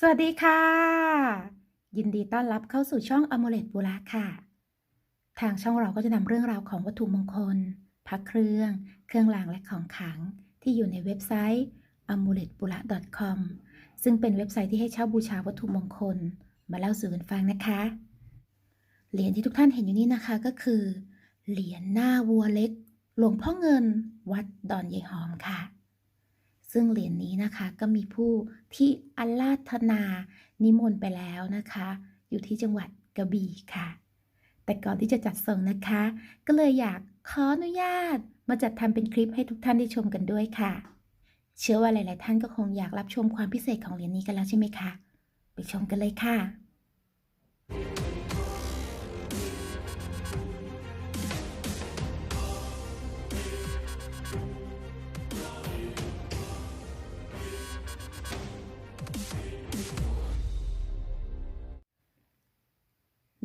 สวัสดีค่ะ ยินดีต้อนรับเข้าสู่ช่อง a m u l e t บุระค่ะ ทางช่องเราก็จะนำเรื่องราวของวัตถุมงคลพระเครื่อง เครื่องรางและของขลัง ที่อยู่ในเว็บไซต์ a m u l e t b u r a com ซึ่งเป็นเว็บไซต์ที่ให้เช่าบูชาวัตถุมงคล มาเล่าสู่กันฟังนะคะ เหรียญที่ทุกท่านเห็นอยู่นี้นะคะก็คือ เหรียญหน้าวัวเล็ก หลวงพ่อเงิน วัดดอนยายหอมค่ะ ซึ่งเหรียญนี้นะคะก็มีผู้ที่อาราธนานิมนต์ไปแล้วนะคะ อยู่ที่จังหวัดกระบี่ค่ะ แต่ก่อนที่จะจัดส่งนะคะ ก็เลยอยากขออนุญาตมาจัดทำเป็นคลิปให้ทุกท่านได้ชมกันด้วยค่ะ เชื่อว่าหลาย ๆ ท่านก็คงอยากรับชมความพิเศษของเหรียญนี้กันแล้วใช่ไหมคะ ไปชมกันเลยค่ะ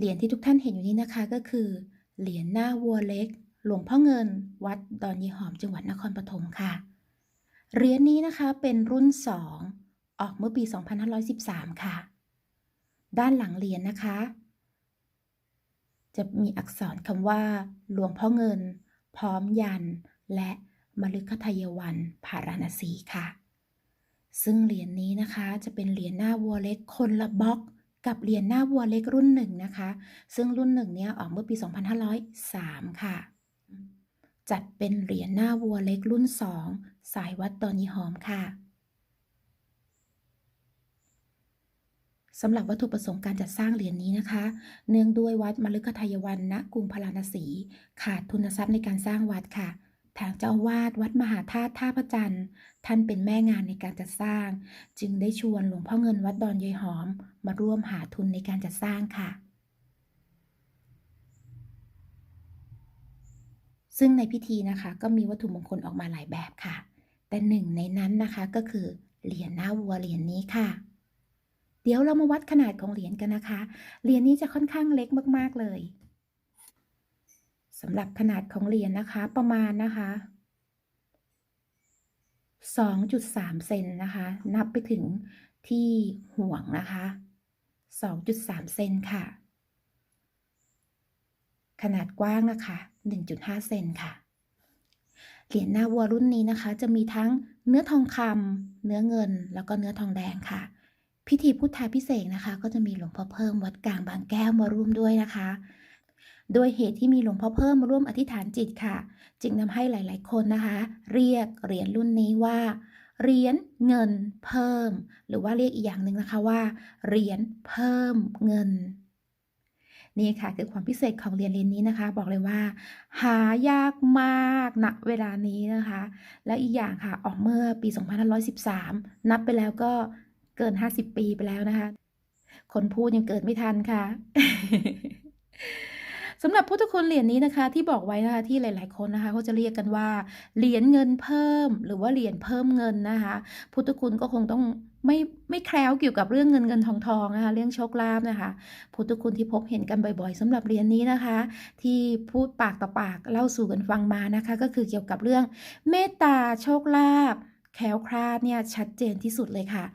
เหรียญที่ทุกท่านเห็นอยู่นี้นะคะก็คือ เหรียญหน้าวัวเล็ก หลวงพ่อเงิน วัดดอนยีหอมจังหวัดนครปฐมค่ะ เหรียญนี้นะคะเป็นรุ่น 2 ออกเมื่อปี 2513 ค่ะ ด้านหลังเหรียญนะคะ จะมีอักษรคำว่า หลวงพ่อเงิน พร้อมยัน และมฤคทายวันพาราณสีค่ะ ซึ่งเหรียญนี้นะคะจะเป็นเหรียญหน้าวัวเล็กคนละบล็อก กับเหรียญหน้าวัวเล็กรุ่นหนึ่งนะคะ ซึ่งรุ่นหนึ่งเนี้ยออกเมื่อปี 2503 ค่ะ จัดเป็นเหรียญหน้าวัวเล็กรุ่น 2 สายวัดตอนยีหอมค่ะสำหรับวัตถุประสงค์การจัดสร้างเหรียญนี้นะคะ เนื่องด้วยวัดมฤคทายวันณกรุงพาราณสี ขาดทุนทรัพย์ในการสร้างวัดค่ะ ทางเจ้าวาดวัดมหาธาตุท่าพระจันทร์ท่านเป็นแม่งานในการจัดสร้าง จึงได้ชวนหลวงพ่อเงินวัดดอนยายหอม มาร่วมหาทุนในการจัดสร้างค่ะ ซึ่งในพิธีนะคะก็มีวัตถุมงคลออกมาหลายแบบค่ะ แต่หนึ่งในนั้นนะคะก็คือเหรียญหน้าวัวเหรียญนี้ค่ะ เดี๋ยวเรามาวัดขนาดของเหรียญกันนะคะ เหรียญนี้จะค่อนข้างเล็กมากๆเลย สำหรับขนาดของเหรียญนะคะประมาณนะคะ2.3เซนนะคะ นับไปถึงที่ห่วงนะคะ2.3เซนค่ะ ขนาดกว้างนะคะ1.5เซนค่ะ เหรียญหน้าวัวรุ่นนี้นะคะ จะมีทั้งเนื้อทองคำเนื้อเงิน แล้วก็เนื้อทองแดงค่ะ พิธีพุทธาพิเศษนะคะ ก็จะมีหลวงพ่อเพิ่มวัดกลางบางแก้วมาร่วมด้วยนะคะ โดยเหตุที่มีหลวงพ่อเพิ่มมาร่วมอธิษฐานจิตค่ะ จึงทำให้หลาย ๆ คนนะคะ เรียกเหรียญรุ่นนี้ว่าเหรียญเงินเพิ่ม หรือว่าเรียกอีกอย่างหนึ่งนะคะว่าเหรียญเพิ่มเงิน นี่ค่ะคือความพิเศษของเหรียญเหรียญนี้นะคะ บอกเลยว่า หายากมากณเวลานี้นะคะ และอีกอย่างค่ะออกเมื่อปี 2513 นับไปแล้วก็เกิน 50 ปีไปแล้วนะคะ คนพูดยังเกิดไม่ทันค่ะ สำหรับพุทธคุณเหรียญนี้นะคะ ที่บอกไว้นะคะที่หลาย ๆ คนนะคะเขาจะเรียกกันว่าเหรียญเงินเพิ่ม หรือว่าเหรียญเพิ่มเงินนะคะ พุทธคุณก็คงต้องไม่ไม่แคล้วเกี่ยวกับเรื่องเงินเงินทองทองนะคะเรื่องโชคลาภนะคะพุทธคุณที่พบเห็นกันบ่อยๆสำหรับเหรียญนี้นะคะ ที่พูดปากต่อปากเล่าสู่กันฟังมานะคะ ก็คือเกี่ยวกับเรื่องเมตตาโชคลาภแคล้วคลาดเนี่ยชัดเจนที่สุดเลยค่ะ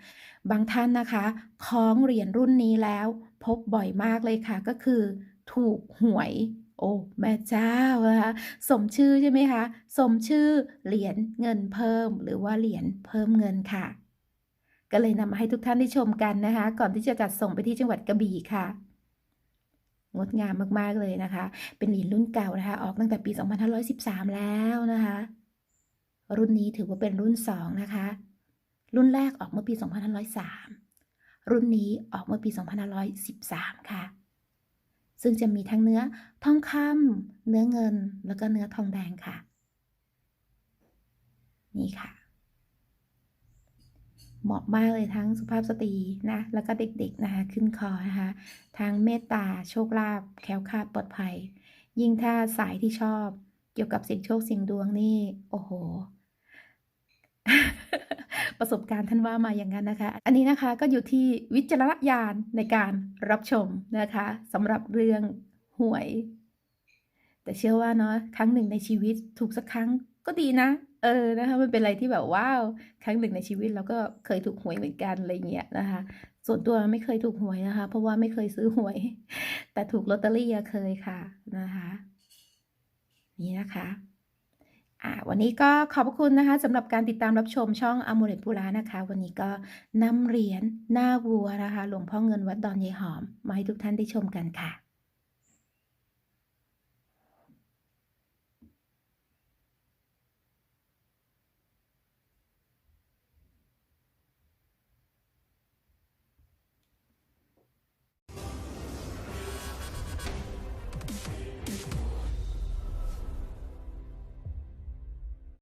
บางท่านนะคะคล้องเหรียญรุ่นนี้แล้ว พบบ่อยมากเลยค่ะก็คือ ถูกหวย โอ้แม่เจ้านะคะสมชื่อใช่ไหมคะสมชื่อเหรียญเงินเพิ่ม หรือว่าเหรียญเพิ่มเงินค่ะ ก็เลยนำมาให้ทุกท่านได้ชมกันนะคะ ก่อนที่จะจัดส่งไปที่จังหวัดกระบี่ค่ะงดงามมาก ๆ เลยนะคะ เป็นเหรียญรุ่นเก่านะคะ ออกตั้งแต่ปี 2513 แล้วนะคะ รุ่นนี้ถือว่าเป็นรุ่น 2 นะคะ รุ่นแรกออกเมื่อปี 2503 รุ่นนี้ออกเมื่อปี 2513 ค่ะ ซึ่งจะมีทั้งเนื้อทองคำเนื้อเงิน แล้วก็เนื้อทองแดงค่ะ นี่ค่ะ เหมาะมากเลยทั้งสุภาพสตรีนะ แล้วก็เด็กๆนะคะขึ้นคอนะคะทั้งเมตตาโชคลาภแคล้วคลาดปลอดภัย ยิ่งถ้าสายที่ชอบ เกี่ยวกับสียงโชคสียงดวงนี่ โอ้โห ประสบการณ์ท่านว่ามาอย่างนั้นนะคะ อันนี้นะคะก็อยู่ที่วิจารณญาณในการรับชมนะคะสำหรับเรื่องหวย แต่เชื่อว่าเนาะครั้งหนึ่งในชีวิตถูกสักครั้งก็ดีนะ เออนะคะมันเป็นอะไรที่แบบว้าวครั้งหนึ่งในชีวิตเราก็เคยถูกหวยเหมือนกันอะไรเงี้ยนะคะ ส่วนตัวไม่เคยถูกหวยนะคะ เพราะว่าไม่เคยซื้อหวย แต่ถูกลอตเตอรี่เคยค่ะนะคะ นี่นะคะ วันนี้ก็ขอบคุณนะคะสำหรับการติดตามรับชมช่องอมูเลตปูรานะคะ วันนี้ก็นำเหรียญหน้าวัวนะคะ หลวงพ่อเงินวัดดอนยายหอม มาให้ทุกท่านได้ชมกันค่ะ